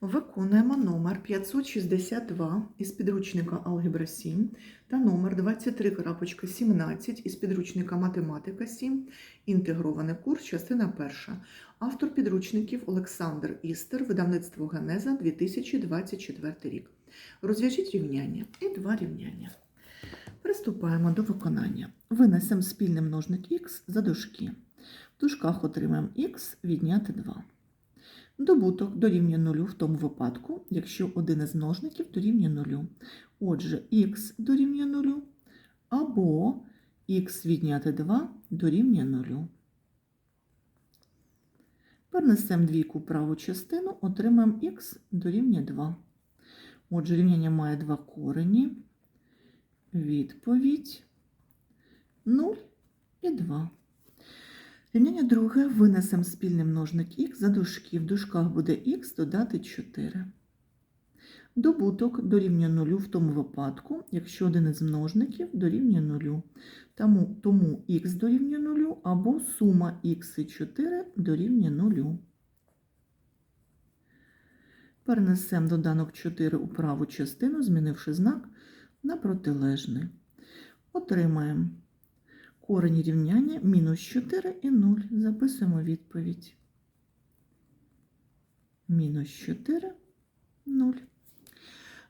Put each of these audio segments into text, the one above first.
Виконуємо номер 562 із підручника Алгебра 7 та номер 23.17 із підручника Математика 7, інтегрований курс, частина перша. Автор підручників Олександр Істер, видавництво Генеза 2024 рік. Розв'яжіть рівняння і два рівняння. Приступаємо до виконання. Винесемо спільний множник х за дужки. В дужках отримаємо х відняти 2. Добуток дорівнює нулю в тому випадку, якщо один із множників дорівнює нулю. Отже, х дорівнює нулю або х відняти 2 дорівнює нулю. Перенесемо двійку в праву частину, отримаємо х дорівнює 2. Отже, рівняння має два корені. Відповідь 0 і 2. Рівняння друге винесемо спільний множник х за дужки. В дужках буде х додати 4. Добуток дорівнює нулю в тому випадку, якщо один із множників дорівнює нулю. Тому, тому х дорівнює нулю або сума х і 4 дорівнює нулю. Перенесемо доданок 4 у праву частину, змінивши знак на протилежний. Отримаємо корень рівняння мінус 4 і 0. Записуємо відповідь. Мінус 4, 0.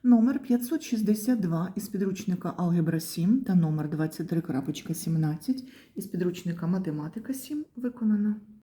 Номер 562 із підручника Алгебра 7 та номер 23.17 із підручника Математика 7 виконано.